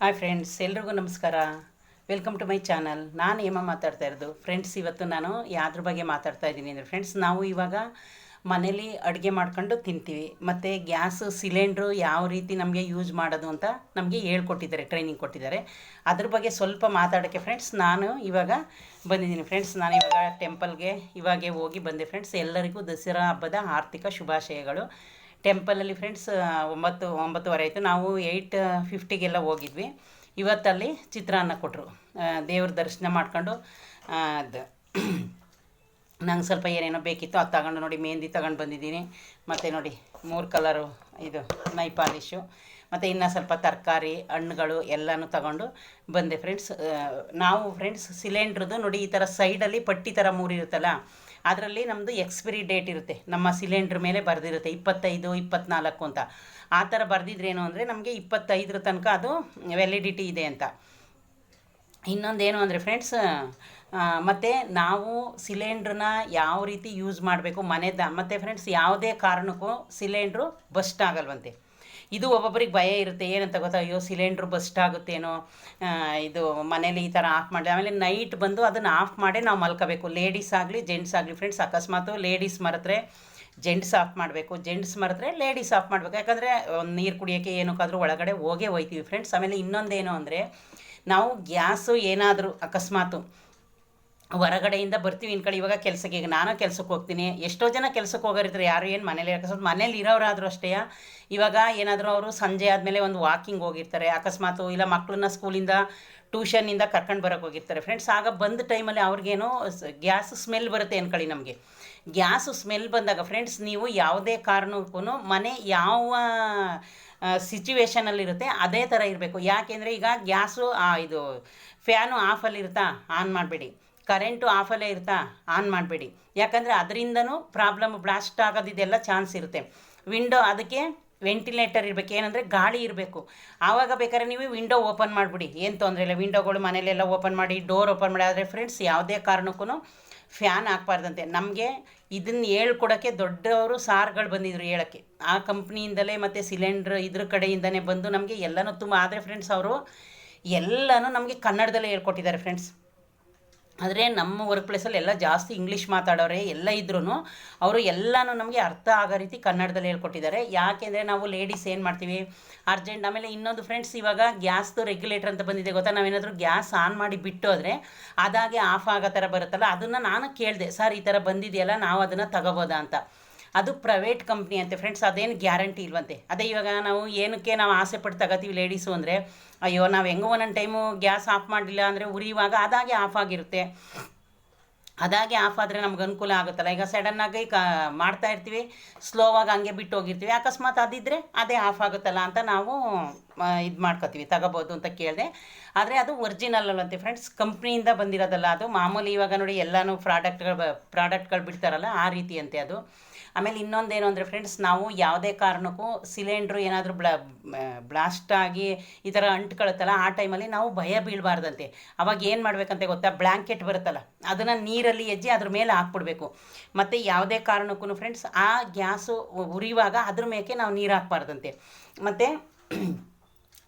Hi friends ಎಲ್ರಿಗೂ ನಮಸ್ಕಾರ. Welcome to my channel ನಾನು ಹೇಮ ಮಾತಾಡ್ತಾ ಇರೋದು. ಫ್ರೆಂಡ್ಸ್ ಇವತ್ತು ನಾನು ಯಾವ್ದ್ರ ಬಗ್ಗೆ ಮಾತಾಡ್ತಾ ಇದ್ದೀನಿ ಅಂದರೆ ಫ್ರೆಂಡ್ಸ್ ನಾವು ಇವಾಗ ಮನೇಲಿ ಅಡುಗೆ ಮಾಡ್ಕೊಂಡು ತಿಂತೀವಿ. ಮತ್ತು ಗ್ಯಾಸ್ ಸಿಲಿಂಡ್ರು ಯಾವ ರೀತಿ ನಮಗೆ ಯೂಸ್ ಮಾಡೋದು ಅಂತ ನಮಗೆ ಹೇಳ್ಕೊಟ್ಟಿದ್ದಾರೆ ಟ್ರೈನಿಂಗ್ ಕೊಟ್ಟಿದ್ದಾರೆ. ಅದ್ರ ಬಗ್ಗೆ ಸ್ವಲ್ಪ ಮಾತಾಡೋಕ್ಕೆ ಫ್ರೆಂಡ್ಸ್ ನಾನು ಇವಾಗ ಬಂದಿದ್ದೀನಿ. ಫ್ರೆಂಡ್ಸ್ ನಾನು ಇವಾಗ ಟೆಂಪಲ್ಗೆ ಇವಾಗೆ ಹೋಗಿ ಬಂದೆ ಫ್ರೆಂಡ್ಸ್ ಎಲ್ಲರಿಗೂ ದಸರಾ ಹಬ್ಬದ ಆರ್ಥಿಕ ಶುಭಾಶಯಗಳು. ಟೆಂಪಲಲ್ಲಿ ಫ್ರೆಂಡ್ಸ್ ಒಂಬತ್ತು, ಒಂಬತ್ತುವರೆ ಆಯಿತು. ನಾವು ಏಯ್ಟ್ ಫಿಫ್ಟಿಗೆಲ್ಲ ಹೋಗಿದ್ವಿ. ಇವತ್ತಲ್ಲಿ ಚಿತ್ರಾನ್ನ ಕೊಟ್ಟರು ದೇವ್ರ ದರ್ಶನ ಮಾಡ್ಕೊಂಡು ಅದು. ನಂಗೆ ಸ್ವಲ್ಪ ಏನೇನೋ ಬೇಕಿತ್ತು ಅದು ತಗೊಂಡು ನೋಡಿ ಮೆಹಂದಿ ತಗೊಂಡು ಬಂದಿದ್ದೀನಿ. ಮತ್ತು ನೋಡಿ, ಮೂರು ಕಲರು ಇದು, ನೈ ಪಾಲಿಶು. ಮತ್ತು ಇನ್ನು ಸ್ವಲ್ಪ ತರಕಾರಿ, ಹಣ್ಣುಗಳು ಎಲ್ಲನೂ ತಗೊಂಡು ಬಂದೆ ಫ್ರೆಂಡ್ಸ್ ನಾವು ಫ್ರೆಂಡ್ಸ್ ಸಿಲಿಂಡ್ರದ್ದು ನೋಡಿ, ಈ ಥರ ಸೈಡಲ್ಲಿ ಪಟ್ಟಿ ಥರ ಮೂರು ಇರುತ್ತಲ್ಲ ಅದರಲ್ಲಿ ನಮ್ಮದು ಎಕ್ಸ್ಪಿರಿ ಡೇಟ್ ಇರುತ್ತೆ. ನಮ್ಮ ಸಿಲಿಂಡ್ರ್ ಮೇಲೆ ಬರೆದಿರುತ್ತೆ, ಇಪ್ಪತ್ತೈದು, ಇಪ್ಪತ್ನಾಲ್ಕು ಅಂತ. ಆ ಥರ ಬರೆದಿದ್ರೇನು ಅಂದರೆ ನಮಗೆ ಇಪ್ಪತ್ತೈದರ ತನಕ ಅದು ವ್ಯಾಲಿಡಿಟಿ ಇದೆ ಅಂತ. ಇನ್ನೊಂದೇನು ಅಂದರೆ ಫ್ರೆಂಡ್ಸ್ ಮತ್ತು ನಾವು ಸಿಲಿಂಡ್ರನ್ನ ಯಾವ ರೀತಿ ಯೂಸ್ ಮಾಡಬೇಕು ಮನೆದ, ಮತ್ತು ಫ್ರೆಂಡ್ಸ್ ಯಾವುದೇ ಕಾರಣಕ್ಕೂ ಸಿಲಿಂಡ್ರು ಬಸ್ಟ್ ಆಗಲ್ವಂತೆ. ಇದು ಒಬ್ಬೊಬ್ಬರಿಗೆ ಭಯ ಇರುತ್ತೆ, ಏನಂತ ಗೊತ್ತಾ? ಅಯ್ಯೋ, ಸಿಲಿಂಡ್ರ್ ಬಸ್ಟ್ ಆಗುತ್ತೇನೋ ಇದು ಮನೇಲಿ ಈ ಥರ ಆಫ್ ಮಾಡಿ ಆಮೇಲೆ ನೈಟ್ ಬಂದು ಅದನ್ನು ಆಫ್ ಮಾಡೇ ನಾವು ಮಲ್ಕೋಬೇಕು. ಲೇಡೀಸ್ ಆಗಲಿ ಜೆಂಟ್ಸ್ ಆಗಲಿ ಫ್ರೆಂಡ್ಸ್ ಅಕಸ್ಮಾತು ಲೇಡೀಸ್ ಮರೆತ್ರೆ ಜೆಂಟ್ಸ್ ಆಫ್ ಮಾಡಬೇಕು. ಜೆಂಟ್ಸ್ ಮರೆತ್ರೆ ಲೇಡೀಸ್ ಆಫ್ ಮಾಡಬೇಕು. ಯಾಕಂದರೆ ನೀರು ಕುಡಿಯೋಕ್ಕೆ ಏನಕ್ಕಾದರೂ ಒಳಗಡೆ ಹೋಗೇ ಹೋಯ್ತೀವಿ ಫ್ರೆಂಡ್ಸ್ ಆಮೇಲೆ ಇನ್ನೊಂದೇನು ಅಂದರೆ, ನಾವು ಗ್ಯಾಸು ಏನಾದರೂ ಅಕಸ್ಮಾತು ಹೊರಗಡೆಯಿಂದ ಬರ್ತೀವಿ ಇನ್ ಕಡೆ ಇವಾಗ ಕೆಲಸಕ್ಕೆ. ಈಗ ನಾನು ಕೆಲಸಕ್ಕೆ ಹೋಗ್ತೀನಿ. ಎಷ್ಟೋ ಜನ ಕೆಲಸಕ್ಕೆ ಹೋಗೋರಿದ್ರೆ ಯಾರು ಏನು ಮನೇಲಿ ಅಕಸ್ಮಾತ್ ಮನೇಲಿ ಇರೋರಾದರೂ ಅಷ್ಟೇ. ಇವಾಗ ಏನಾದರೂ ಅವರು ಸಂಜೆ ಆದಮೇಲೆ ಒಂದು ವಾಕಿಂಗ್ ಹೋಗಿರ್ತಾರೆ. ಅಕಸ್ಮಾತು ಇಲ್ಲ ಮಕ್ಕಳನ್ನ ಸ್ಕೂಲಿಂದ ಟ್ಯೂಷನ್ನಿಂದ ಕರ್ಕೊಂಡು ಬರೋಕ್ಕೆ ಹೋಗಿರ್ತಾರೆ. ಫ್ರೆಂಡ್ಸ್ ಆಗ ಬಂದ ಟೈಮಲ್ಲಿ ಅವ್ರಿಗೇನೋ ಗ್ಯಾಸ್ ಸ್ಮೆಲ್ ಬರುತ್ತೆ ಅನ್ಕೊಳ್ಳಿ ನಮಗೆ. ಗ್ಯಾಸು ಸ್ಮೆಲ್ ಬಂದಾಗ ಫ್ರೆಂಡ್ಸ್ ನೀವು ಯಾವುದೇ ಕಾರಣಕ್ಕೂ ಮನೆ ಯಾವ ಸಿಚುವೇಶನಲ್ಲಿರುತ್ತೆ ಅದೇ ಥರ ಇರಬೇಕು. ಯಾಕೆಂದರೆ ಈಗ ಗ್ಯಾಸು ಇದು ಫ್ಯಾನು ಆಫಲ್ಲಿರುತ್ತಾ ಆನ್ ಮಾಡಬೇಡಿ. ಕರೆಂಟು ಆಫಲ್ಲೇ ಇರ್ತಾ ಆನ್ ಮಾಡಬೇಡಿ. ಯಾಕಂದರೆ ಅದರಿಂದನೂ ಪ್ರಾಬ್ಲಮ್ ಬ್ಲಾಸ್ಟ್ ಆಗೋದಿದೆಲ್ಲ ಚಾನ್ಸ್ ಇರುತ್ತೆ. ವಿಂಡೋ ಅದಕ್ಕೆ ವೆಂಟಿಲೇಟರ್ ಇರಬೇಕು. ಏನಂದರೆ ಗಾಳಿ ಇರಬೇಕು. ಆವಾಗ ಬೇಕಾದ್ರೆ ನೀವು ವಿಂಡೋ ಓಪನ್ ಮಾಡಿಬಿಡಿ. ಏನು ತೊಂದರೆ ಇಲ್ಲ. ವಿಂಡೋಗಳು ಮನೇಲೆಲ್ಲ ಓಪನ್ ಮಾಡಿ, ಡೋರ್ ಓಪನ್ ಮಾಡಿ. ಆದರೆ ಫ್ರೆಂಡ್ಸ್, ಯಾವುದೇ ಕಾರಣಕ್ಕೂ ಫ್ಯಾನ್ ಹಾಕ್ಬಾರ್ದಂತೆ. ನಮಗೆ ಇದನ್ನು ಹೇಳ್ಕೊಡೋಕ್ಕೆ ದೊಡ್ಡವರು ಸಾರ್ಗಳು ಬಂದಿದ್ರು ಹೇಳೋಕ್ಕೆ. ಆ ಕಂಪ್ನಿಯಿಂದಲೇ ಮತ್ತು ಸಿಲಿಂಡ್ರ್ ಇದ್ರ ಕಡೆಯಿಂದನೇ ಬಂದು ನಮಗೆ ಎಲ್ಲನೂ ತುಂಬ. ಆದರೆ ಫ್ರೆಂಡ್ಸ್, ಅವರು ಎಲ್ಲನೂ ನಮಗೆ ಕನ್ನಡದಲ್ಲೇ ಹೇಳ್ಕೊಟ್ಟಿದ್ದಾರೆ ಫ್ರೆಂಡ್ಸ್. ಆದರೆ ನಮ್ಮ ವರ್ಕ್ ಪ್ಲೇಸಲ್ಲಿ ಎಲ್ಲ ಜಾಸ್ತಿ ಇಂಗ್ಲೀಷ್ ಮಾತಾಡೋರೆ ಎಲ್ಲ ಇದ್ರೂ ಅವರು ಎಲ್ಲನೂ ನಮಗೆ ಅರ್ಥ ಆಗೋ ರೀತಿ ಕನ್ನಡದಲ್ಲಿ ಹೇಳ್ಕೊಟ್ಟಿದ್ದಾರೆ. ಯಾಕೆಂದರೆ ನಾವು ಲೇಡೀಸ್ ಏನು ಮಾಡ್ತೀವಿ? ಅರ್ಜೆಂಟ್ ಆಮೇಲೆ ಇನ್ನೊಂದು ಫ್ರೆಂಡ್ಸ್ ಇವಾಗ ಗ್ಯಾಸ್ದು ರೆಗ್ಯುಲೇಟರ್ ಅಂತ ಬಂದಿದೆ ಗೊತ್ತಾ? ನಾವೇನಾದರೂ ಗ್ಯಾಸ್ ಆನ್ ಮಾಡಿ ಬಿಟ್ಟು ಅದಾಗೆ ಆಫ್ ಆಗೋ ಥರ ಬರುತ್ತಲ್ಲ, ಅದನ್ನು ನಾನು ಕೇಳಿದೆ, ಸರ್, ಈ ಥರ ಬಂದಿದೆಯಲ್ಲ, ನಾವು ಅದನ್ನು ತಗೋಬೋದಾ? ಅಂತ. ಅದು ಪ್ರೈವೇಟ್ ಕಂಪ್ನಿ ಅಂತೆ ಫ್ರೆಂಡ್ಸ್ ಅದೇನು ಗ್ಯಾರಂಟಿ ಇಲ್ವಂತೆ. ಅದೇ ಇವಾಗ ನಾವು ಏನಕ್ಕೆ ನಾವು ಆಸೆ ಪಟ್ಟು ತಗೋತೀವಿ ಲೇಡೀಸು ಅಂದರೆ, ಅಯ್ಯೋ, ನಾವು ಹೆಂಗೋ ಒಂದೊಂದು ಟೈಮು ಗ್ಯಾಸ್ ಆಫ್ ಮಾಡಲಿಲ್ಲ ಅಂದರೆ ಉರಿಯುವಾಗ ಅದಾಗೆ ಆಫ್ ಆಗಿರುತ್ತೆ. ಅದಾಗೆ ಆಫ್ ಆದರೆ ನಮ್ಗೆ ಅನುಕೂಲ ಆಗುತ್ತಲ್ಲ. ಈಗ ಸಡನ್ನಾಗಿ ಕ, ಮಾಡ್ತಾ ಇರ್ತೀವಿ ಸ್ಲೋವಾಗಿ ಹಂಗೆ ಬಿಟ್ಟು ಹೋಗಿರ್ತೀವಿ. ಅಕಸ್ಮಾತ್ ಅದಿದ್ದರೆ ಅದೇ ಆಫ್ ಆಗುತ್ತಲ್ಲ ಅಂತ ನಾವು ಇದು ಮಾಡ್ಕೋತೀವಿ, ತಗೋಬೋದು ಅಂತ ಕೇಳಿದೆ. ಆದರೆ ಅದು ಒರಿಜಿನಲ್ ಅಲ್ಲಂತೆ ಫ್ರೆಂಡ್ಸ್ ಕಂಪ್ನಿಯಿಂದ ಬಂದಿರೋದಲ್ಲ ಅದು. ಮಾಮೂಲಿ ಇವಾಗ ನೋಡಿ ಎಲ್ಲನೂ ಪ್ರಾಡಕ್ಟ್ಗಳು ಪ್ರಾಡಕ್ಟ್ಗಳು ಬಿಡ್ತಾರಲ್ಲ ಆ ರೀತಿ ಅಂತೆ ಅದು. ಆಮೇಲೆ ಇನ್ನೊಂದೇನು ಅಂದರೆ ಫ್ರೆಂಡ್ಸ್ ನಾವು ಯಾವುದೇ ಕಾರಣಕ್ಕೂ ಸಿಲಿಂಡ್ರು ಏನಾದರೂ ಬ್ಲಾ ಬ್ಲಾಸ್ಟ್ ಆಗಿ ಈ ಥರ ಅಂಟ್ಕೊಳುತ್ತಲ್ಲ, ಆ ಟೈಮಲ್ಲಿ ನಾವು ಭಯ ಬೀಳಬಾರ್ದಂತೆ. ಅವಾಗ ಏನು ಮಾಡಬೇಕಂತ ಗೊತ್ತಾ? ಬ್ಲ್ಯಾಂಕೆಟ್ ಬರುತ್ತಲ್ಲ, ಅದನ್ನು ನೀರಲ್ಲಿ ಎಜ್ಜಿ ಅದ್ರ ಮೇಲೆ ಹಾಕ್ಬಿಡ್ಬೇಕು. ಮತ್ತು ಯಾವುದೇ ಕಾರಣಕ್ಕೂ ಫ್ರೆಂಡ್ಸ್ ಆ ಗ್ಯಾಸು ಉರಿಯುವಾಗ ಅದ್ರ ಮೇಲೆ ನಾವು ನೀರು ಹಾಕ್ಬಾರ್ದಂತೆ. ಮತ್ತು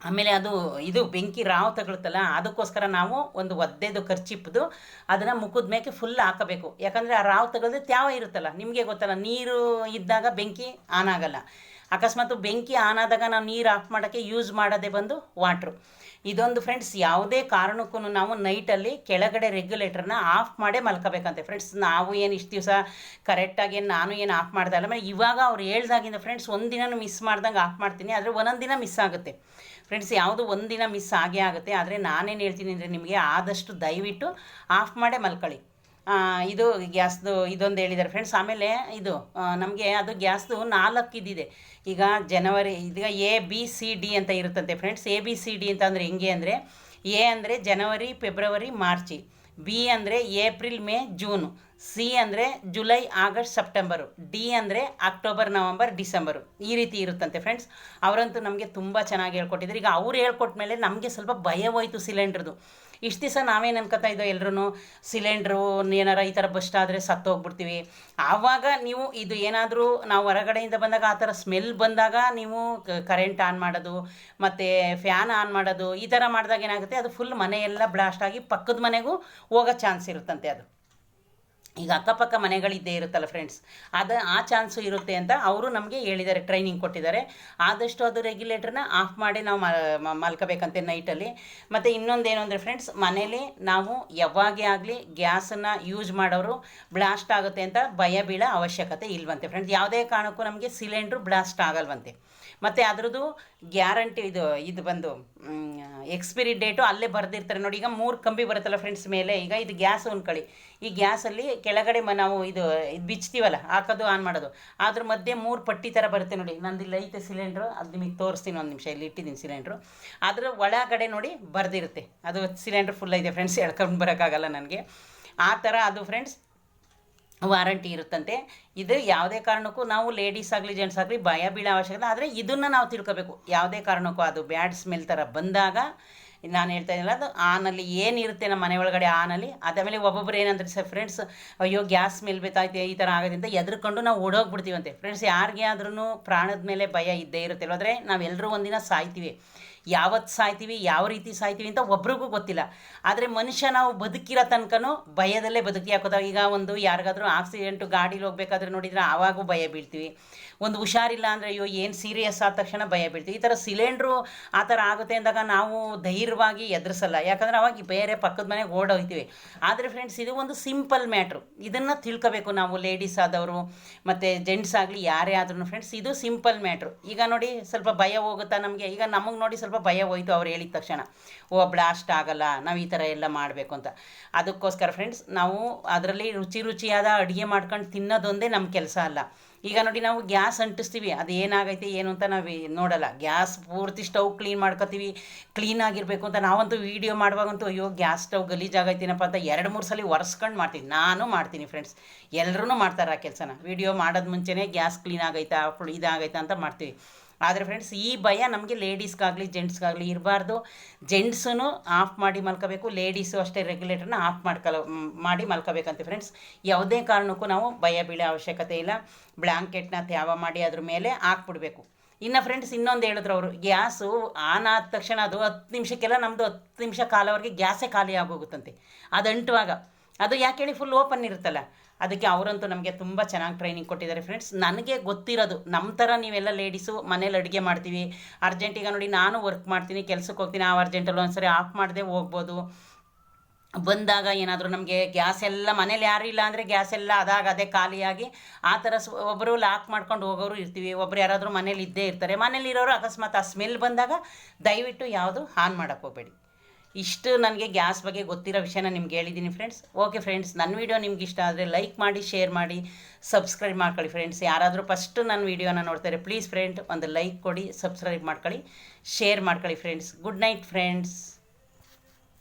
ಆಮೇಲೆ ಅದು, ಇದು ಬೆಂಕಿ ರಾವ್ ತಗೊಳ್ತಲ್ಲ, ಅದಕ್ಕೋಸ್ಕರ ನಾವು ಒಂದು ಒದ್ದೆದು ಖರ್ಚಿಪ್ಪದು ಅದನ್ನು ಮುಖದ ಮೇಲೆ ಫುಲ್ ಹಾಕಬೇಕು. ಯಾಕಂದರೆ ಆ ರಾವ್ ತಗೊಳ್ದು ತ್ಯಾವ ಇರುತ್ತಲ್ಲ, ನಿಮಗೆ ಗೊತ್ತಲ್ಲ, ನೀರು ಇದ್ದಾಗ ಬೆಂಕಿ ಆನ್ ಆಗಲ್ಲ. ಅಕಸ್ಮಾತ್ ಬೆಂಕಿ ಆನ್ ಆದಾಗ ನಾವು ನೀರು ಆಫ್ ಮಾಡೋಕ್ಕೆ ಯೂಸ್ ಮಾಡೋದೇ ಬಂದು ವಾಟ್ರು ಇದೊಂದು ಫ್ರೆಂಡ್ಸ್ ಯಾವುದೇ ಕಾರಣಕ್ಕೂ ನಾವು ನೈಟಲ್ಲಿ ಕೆಳಗಡೆ ರೆಗ್ಯುಲೇಟರ್ನ ಆಫ್ ಮಾಡೇ ಮಲ್ಕೋಬೇಕಂತೆ. ಫ್ರೆಂಡ್ಸ್ ನಾವು ಏನು ಇಷ್ಟು ದಿವಸ ಕರೆಕ್ಟಾಗಿ ಏನು, ನಾನು ಏನು ಆಫ್ ಮಾಡ್ದೆ ಅಲ್ಲ ಆಮೇಲೆ ಇವಾಗ ಅವ್ರು ಹೇಳ್ದಾಗಿಂದ ಫ್ರೆಂಡ್ಸ್ ಒಂದಿನನೂ ಮಿಸ್ ಮಾಡ್ದಂಗೆ ಆಫ್ ಮಾಡ್ತೀನಿ, ಆದರೆ ಒಂದೊಂದು ದಿನ ಮಿಸ್ ಆಗುತ್ತೆ. ಫ್ರೆಂಡ್ಸ್ ಯಾವುದು ಒಂದಿನ ಮಿಸ್ ಆಗೇ ಆಗುತ್ತೆ. ಆದರೆ ನಾನೇನು ಹೇಳ್ತೀನಿ ಅಂದರೆ ನಿಮಗೆ ಆದಷ್ಟು ದಯವಿಟ್ಟು ಆಫ್ ಮಾಡೇ ಮಲ್ಕೊಳ್ಳಿ. ಇದು ಗ್ಯಾಸ್ದು ಇದೊಂದು ಹೇಳಿದ್ದಾರೆ ಫ್ರೆಂಡ್ಸ್ ಆಮೇಲೆ ಇದು ನಮಗೆ ಅದು ಗ್ಯಾಸ್ದು ನಾಲ್ಕು ಇದಿದೆ. ಈಗ ಜನವರಿ, ಈಗ ಎ ಬಿ ಸಿ ಡಿ ಅಂತ ಇರುತ್ತಂತೆ friends A B C D ಅಂತ ಅಂದರೆ ಹೆಂಗೆ ಅಂದರೆ ಎ ಅಂದರೆ ಜನವರಿ ಫೆಬ್ರವರಿ ಮಾರ್ಚಿ ಬಿ ಅಂದರೆ ಏಪ್ರಿಲ್ ಮೇ ಜೂನು ಸಿ ಅಂದರೆ ಜುಲೈ, ಆಗಸ್ಟ್, ಸೆಪ್ಟೆಂಬರು. ಡಿ ಅಂದರೆ ಅಕ್ಟೋಬರ್, ನವಂಬರ್, ಡಿಸೆಂಬರು. ಈ ರೀತಿ ಇರುತ್ತಂತೆ ಫ್ರೆಂಡ್ಸ್. ಅವರಂತೂ ನಮಗೆ ತುಂಬ ಚೆನ್ನಾಗಿ ಹೇಳ್ಕೊಟ್ಟಿದ್ರು. ಈಗ ಅವ್ರು ಹೇಳ್ಕೊಟ್ಮೇಲೆ ನಮಗೆ ಸ್ವಲ್ಪ ಭಯ ಹೋಯ್ತು ಸಿಲಿಂಡ್ರದು. ಇಷ್ಟು ದಿವಸ ನಾವೇನು ಅನ್ಕೋತಾ ಇದ್ದೋ ಎಲ್ಲರೂ ಸಿಲಿಂಡ್ರು, ಏನಾರ ಈ ಥರ ಬಸ್ಟ್ ಆದರೆ ಸತ್ತೋಗ್ಬಿಡ್ತೀವಿ. ಆವಾಗ ನೀವು ಇದು ಏನಾದರೂ ನಾವು ಹೊರಗಡೆಯಿಂದ ಬಂದಾಗ ಆ ಥರ ಸ್ಮೆಲ್ ಬಂದಾಗ ನೀವು ಕರೆಂಟ್ ಆನ್ ಮಾಡೋದು, ಮತ್ತು ಫ್ಯಾನ್ ಆನ್ ಮಾಡೋದು, ಈ ಥರ ಮಾಡಿದಾಗ ಏನಾಗುತ್ತೆ, ಅದು ಫುಲ್ ಮನೆಯೆಲ್ಲ ಬ್ಲಾಸ್ಟ್ ಆಗಿ ಪಕ್ಕದ ಮನೆಗೂ ಹೋಗೋ ಚಾನ್ಸ್ ಇರುತ್ತಂತೆ ಅದು. ಈಗ ಅಕ್ಕಪಕ್ಕ ಮನೆಗಳಿದ್ದೇ ಇರುತ್ತಲ್ಲ ಫ್ರೆಂಡ್ಸ್ ಅದು ಆ ಚಾನ್ಸು ಇರುತ್ತೆ ಅಂತ ಅವರು ನಮಗೆ ಹೇಳಿದ್ದಾರೆ ಟ್ರೈನಿಂಗ್ ಕೊಟ್ಟಿದ್ದಾರೆ. ಆದಷ್ಟು ಅದು ರೆಗ್ಯುಲೇಟರ್ನ ಆಫ್ ಮಾಡಿ ನಾವು ಮಲ್ಕೋಬೇಕಂತೆ ನೈಟಲ್ಲಿ ಮತ್ತು ಇನ್ನೊಂದೇನು ಅಂದರೆ ಫ್ರೆಂಡ್ಸ್ ಮನೇಲಿ ನಾವು ಯಾವಾಗೇ ಆಗಲಿ ಗ್ಯಾಸನ್ನು ಯೂಸ್ ಮಾಡೋರು ಬ್ಲಾಸ್ಟ್ ಆಗುತ್ತೆ ಅಂತ ಭಯ, ಬೀಳೋ ಅವಶ್ಯಕತೆ ಇಲ್ವಂತೆ ಫ್ರೆಂಡ್ಸ್ ಯಾವುದೇ ಕಾರಣಕ್ಕೂ ನಮಗೆ ಸಿಲಿಂಡ್ರು ಬ್ಲಾಸ್ಟ್ ಆಗಲ್ವಂತೆ. ಮತ್ತು ಅದರದ್ದು ಗ್ಯಾರಂಟಿ ಇದು ಇದು ಬಂದು ಎಕ್ಸ್ಪಿರಿ ಡೇಟು ಅಲ್ಲೇ ಬರೆದಿರ್ತಾರೆ. ನೋಡಿ, ಈಗ ಮೂರು ಕಂಬಿ ಬರುತ್ತಲ್ಲ ಫ್ರೆಂಡ್ಸ್ ಮೇಲೆ, ಈಗ ಇದು ಗ್ಯಾಸ್ ಅನ್ಕೊಳ್ಳಿ ಈ ಗ್ಯಾಸಲ್ಲಿ ಕೆಳಗಡೆ ಮ ನಾವು ಇದು ಇದು ಬಿಚ್ತೀವಲ್ಲ, ಹಾಕೋದು, ಆನ್ ಮಾಡೋದು. ಅದ್ರ ಮಧ್ಯೆ ಮೂರು ಪಟ್ಟಿ ಥರ ಬರುತ್ತೆ ನೋಡಿ. ನಂದು ಇಲ್ಲಿ ಐತೆ ಸಿಲಿಂಡ್ರು, ಅದು ನಿಮಗೆ ತೋರಿಸ್ತೀನಿ ಒಂದು ನಿಮಿಷ. ಇಲ್ಲಿ ಇಟ್ಟಿದ್ದೀನಿ ಸಿಲಿಂಡ್ರು. ಅದರ ಒಳಗಡೆ ನೋಡಿ ಬರೆದಿರುತ್ತೆ. ಅದು ಸಿಲಿಂಡ್ರ್ ಫುಲ್ ಇದೆ ಫ್ರೆಂಡ್ಸ್ ಎಳ್ಕೊಂಡು ಬರೋಕ್ಕಾಗಲ್ಲ ನನಗೆ. ಆ ಥರ ಅದು ಫ್ರೆಂಡ್ಸ್ ವಾರಂಟಿ ಇರುತ್ತಂತೆ. ಇದು ಯಾವುದೇ ಕಾರಣಕ್ಕೂ ನಾವು ಲೇಡೀಸ್ ಆಗಲಿ ಜೆಂಟ್ಸ್ ಆಗಲಿ ಭಯ ಬೀಳೋ ಅವಶ್ಯಕತೆ ಆದರೆ ಇದನ್ನು ನಾವು ತಿಳ್ಕೋಬೇಕು. ಯಾವುದೇ ಕಾರಣಕ್ಕೂ ಅದು ಬ್ಯಾಡ್ ಸ್ಮೆಲ್ ಥರ ಬಂದಾಗ ನಾನು ಹೇಳ್ತಾ ಇದ್ದೀನಲ್ಲ ಅದು ಆನಲ್ಲಿ ಏನಿರುತ್ತೆ ನಮ್ಮ ಮನೆ ಒಳಗಡೆ ಆನಲ್ಲಿ ಅದಾದಮೇಲೆ ಒಬ್ಬೊಬ್ರು ಏನಂದ್ರೆ ಸರ್ ಫ್ರೆಂಡ್ಸ್ ಅಯ್ಯೋ, ಗ್ಯಾಸ್ ಮೇಲೆ ಬೇಕಾಯ್ತೆ ಈ ಥರ ಆಗೋದ್ರಿಂದ ಎದ್ರುಕೊಂಡು ನಾವು ಓಡೋಗ್ಬಿಡ್ತೀವಂತೆ. ಫ್ರೆಂಡ್ಸ್ ಯಾರಿಗೆ ಆದ್ರೂ ಪ್ರಾಣದ ಮೇಲೆ ಭಯ ಇದ್ದೇ ಇರುತ್ತೆ. ಆದರೆ ನಾವೆಲ್ಲರೂ ಒಂದಿನ ಸಾಯ್ತೀವಿ. ಯಾವತ್ತು ಸಾಯ್ತೀವಿ, ಯಾವ ರೀತಿ ಸಾಯ್ತೀವಿ ಅಂತ ಒಬ್ರಿಗೂ ಗೊತ್ತಿಲ್ಲ. ಆದರೆ ಮನುಷ್ಯ ನಾವು ಬದುಕಿರೋ ತನಕನೂ ಭಯದಲ್ಲೇ ಬದುಕಿ ಹಾಕೋದಾಗ ಈಗ ಒಂದು ಯಾರಿಗಾದ್ರೂ ಆಕ್ಸಿಡೆಂಟು ಗಾಡೀಲಿ ಹೋಗ್ಬೇಕಾದ್ರೆ ನೋಡಿದರೆ ಆವಾಗೂ ಭಯ ಬೀಳ್ತೀವಿ. ಒಂದು ಹುಷಾರಿಲ್ಲ ಅಂದರೆ ಅಯ್ಯೋ, ಏನು ಸೀರಿಯಸ್ ಆದ ತಕ್ಷಣ ಭಯ ಬೀಳ್ತೀವಿ. ಈ ಥರ ಸಿಲಿಂಡ್ರು ಆ ಥರ ಆಗುತ್ತೆ ಅಂದಾಗ ನಾವು ಧೈರ್ಯವಾಗಿ ಎದುರಿಸಲ್ಲ. ಯಾಕಂದರೆ ಅವಾಗ ಬೇರೆ ಪಕ್ಕದ ಮನೆಗೆ ಓಡೋಗ್ತೀವಿ ಆದರೆ ಫ್ರೆಂಡ್ಸ್ ಇದು ಒಂದು ಸಿಂಪಲ್ ಮ್ಯಾಟ್ರು ಇದನ್ನು ತಿಳ್ಕೋಬೇಕು ನಾವು ಲೇಡೀಸ್ ಆದವರು, ಮತ್ತು ಜೆಂಟ್ಸ್ ಆಗಲಿ, ಯಾರೇ ಆದ್ರೂ ಫ್ರೆಂಡ್ಸ್ ಇದು ಸಿಂಪಲ್ ಮ್ಯಾಟ್ರು ಈಗ ನೋಡಿ ಸ್ವಲ್ಪ ಭಯ ಹೋಗುತ್ತಾ ನಮಗೆ? ಈಗ ನಮಗೆ ನೋಡಿ ಸ್ವಲ್ಪ ಭಯ ಹೋಯ್ತು ಅವ್ರು ಹೇಳಿದ ತಕ್ಷಣ. ಓ ಬ್ಲಾಸ್ಟ್ ಆಗಲ್ಲ, ನಾವು ಈ ಥರ ಎಲ್ಲ ಮಾಡಬೇಕು ಅಂತ. ಅದಕ್ಕೋಸ್ಕರ ಫ್ರೆಂಡ್ಸ್ ನಾವು ಅದರಲ್ಲಿ ರುಚಿ ರುಚಿಯಾದ ಅಡುಗೆ ಮಾಡ್ಕೊಂಡು ತಿನ್ನೋದೊಂದೇ ನಮ್ಮ ಕೆಲಸ ಅಲ್ಲ. ಈಗ ನೋಡಿ ನಾವು ಗ್ಯಾಸ್ ಅಂಟಿಸ್ತೀವಿ, ಅದು ಏನಾಗೈತೆ ಏನು ಅಂತ ನಾವು ನೋಡಲ್ಲ. ಗ್ಯಾಸ್ ಪೂರ್ತಿ ಸ್ಟವ್ ಕ್ಲೀನ್ ಮಾಡ್ಕೋತೀವಿ, ಕ್ಲೀನ್ ಆಗಿರಬೇಕು ಅಂತ ನಾವಂತೂ ವೀಡಿಯೋ ಮಾಡುವಾಗಂತೂ, ಅಯ್ಯೋ, ಗ್ಯಾಸ್ ಸ್ಟವ್ ಗಲೀಜಾಗೈತಿನಪ್ಪ ಅಂತ ಎರಡು ಮೂರು ಸಲ ಒರೆಸ್ಕೊಂಡು ಮಾಡ್ತೀನಿ ನಾನು ಮಾಡ್ತೀನಿ ಫ್ರೆಂಡ್ಸ್ ಎಲ್ಲರೂ ಮಾಡ್ತಾರೆ ಆ ಕೆಲಸನ. ವೀಡಿಯೋ ಮಾಡೋದು ಮುಂಚೆನೇ ಗ್ಯಾಸ್ ಕ್ಲೀನ್ ಆಗೈತಾ ಇದಾಗೈತಾ ಅಂತ ಮಾಡ್ತೀವಿ. ಆದರೆ ಫ್ರೆಂಡ್ಸ್ ಈ ಭಯ ನಮಗೆ ಲೇಡೀಸ್ಗಾಗಲಿ ಜೆಂಟ್ಸ್ಗಾಗಲಿ ಇರಬಾರ್ದು. ಜೆಂಟ್ಸೂ ಆಫ್ ಮಾಡಿ ಮಲ್ಕೋಬೇಕು ಲೇಡೀಸು ಅಷ್ಟೇ ರೆಗ್ಯುಲೇಟರ್ನ ಆಫ್ ಮಾಡ್ಕೊಳ್ಳೋ ಮ್, ಮಾಡಿ ಮಲ್ಕೋಬೇಕಂತೆ ಫ್ರೆಂಡ್ಸ್ ಯಾವುದೇ ಕಾರಣಕ್ಕೂ ನಾವು ಭಯ ಬೀಳೋ ಅವಶ್ಯಕತೆ ಇಲ್ಲ. ಬ್ಲ್ಯಾಂಕೆಟ್ನ ತ್ಯಾವ ಮಾಡಿ ಅದ್ರ ಮೇಲೆ ಹಾಕ್ಬಿಡ್ಬೇಕು. ಇನ್ನು ಫ್ರೆಂಡ್ಸ್ ಇನ್ನೊಂದು ಹೇಳಿದ್ರು ಅವರು ಗ್ಯಾಸು ಆನ್ ಆದ ತಕ್ಷಣ ಅದು ಹತ್ತು ನಿಮಿಷಕ್ಕೆಲ್ಲ ನಮ್ಮದು ಹತ್ತು ನಿಮಿಷ ಕಾಲವರೆಗೆ ಗ್ಯಾಸೇ ಖಾಲಿ ಆಗೋಗುತ್ತಂತೆ. ಅದು ಅಂಟುವಾಗ ಅದು ಯಾಕೆ ಹೇಳಿ ಫುಲ್ ಓಪನ್ ಇರುತ್ತಲ್ಲ? ಅದಕ್ಕೆ ಅವರಂತೂ ನಮಗೆ ತುಂಬ ಚೆನ್ನಾಗಿ ಟ್ರೈನಿಂಗ್ ಕೊಟ್ಟಿದ್ದಾರೆ ಫ್ರೆಂಡ್ಸ್ ನನಗೆ ಗೊತ್ತಿರೋದು ನಮ್ಮ ಥರ ನೀವೆಲ್ಲ ಲೇಡೀಸು ಮನೇಲಿ ಅಡುಗೆ ಮಾಡ್ತೀವಿ. ಅರ್ಜೆಂಟಿಗೆ ನೋಡಿ ನಾನು ವರ್ಕ್ ಮಾಡ್ತೀನಿ ಕೆಲಸಕ್ಕೆ ಹೋಗ್ತೀನಿ, ಆ ಅರ್ಜೆಂಟಲ್ಲಿ ಒಂದ್ಸರಿ ಆಫ್ ಮಾಡದೆ ಹೋಗ್ಬೋದು. ಬಂದಾಗ ಏನಾದರೂ ನಮಗೆ ಗ್ಯಾಸ್ ಎಲ್ಲ ಮನೇಲಿ ಯಾರು ಇಲ್ಲ ಅಂದರೆ ಗ್ಯಾಸ್ ಎಲ್ಲ ಅದಾಗ ಅದೇ ಖಾಲಿಯಾಗಿ ಆ ಥರ ಸ್ ಒಬ್ಬರು ಲಾಕ್ ಮಾಡ್ಕೊಂಡು ಹೋಗೋರು ಇರ್ತೀವಿ. ಒಬ್ರು ಯಾರಾದರೂ ಮನೇಲಿ ಇದ್ದೇ ಇರ್ತಾರೆ. ಮನೇಲಿ ಇರೋರು ಅಕಸ್ಮಾತ್ ಆ ಸ್ಮೆಲ್ ಬಂದಾಗ ದಯವಿಟ್ಟು ಯಾವುದು ಆನ್ ಮಾಡೋಕ್ಕೆ ಹೋಗಬೇಡಿ. ಇಷ್ಟು ನನಗೆ ಗ್ಯಾಸ್ ಬಗ್ಗೆ ಗೊತ್ತಿರೋ ವಿಷಯನ ನಿಮ್ಗೆ ಹೇಳಿದ್ದೀನಿ ಫ್ರೆಂಡ್ಸ್ ಓಕೆ ಫ್ರೆಂಡ್ಸ್ ನನ್ನ ವೀಡಿಯೋ ನಿಮ್ಗೆ ಇಷ್ಟ ಆದರೆ ಲೈಕ್ ಮಾಡಿ ಶೇರ್ ಮಾಡಿ ಸಬ್ಸ್ಕ್ರೈಬ್ ಮಾಡ್ಕೊಳ್ಳಿ ಫ್ರೆಂಡ್ಸ್ ಯಾರಾದರೂ ಫಸ್ಟ್ ನನ್ನ ವೀಡಿಯೋನ ನೋಡ್ತಾರೆ ಪ್ಲೀಸ್ ಫ್ರೆಂಡ್ ಒಂದು ಲೈಕ್ ಕೊಡಿ ಸಬ್ಸ್ಕ್ರೈಬ್ ಮಾಡ್ಕೊಳ್ಳಿ ಶೇರ್ ಮಾಡ್ಕೊಳ್ಳಿ ಫ್ರೆಂಡ್ಸ್ ಗುಡ್ ನೈಟ್ ಫ್ರೆಂಡ್ಸ್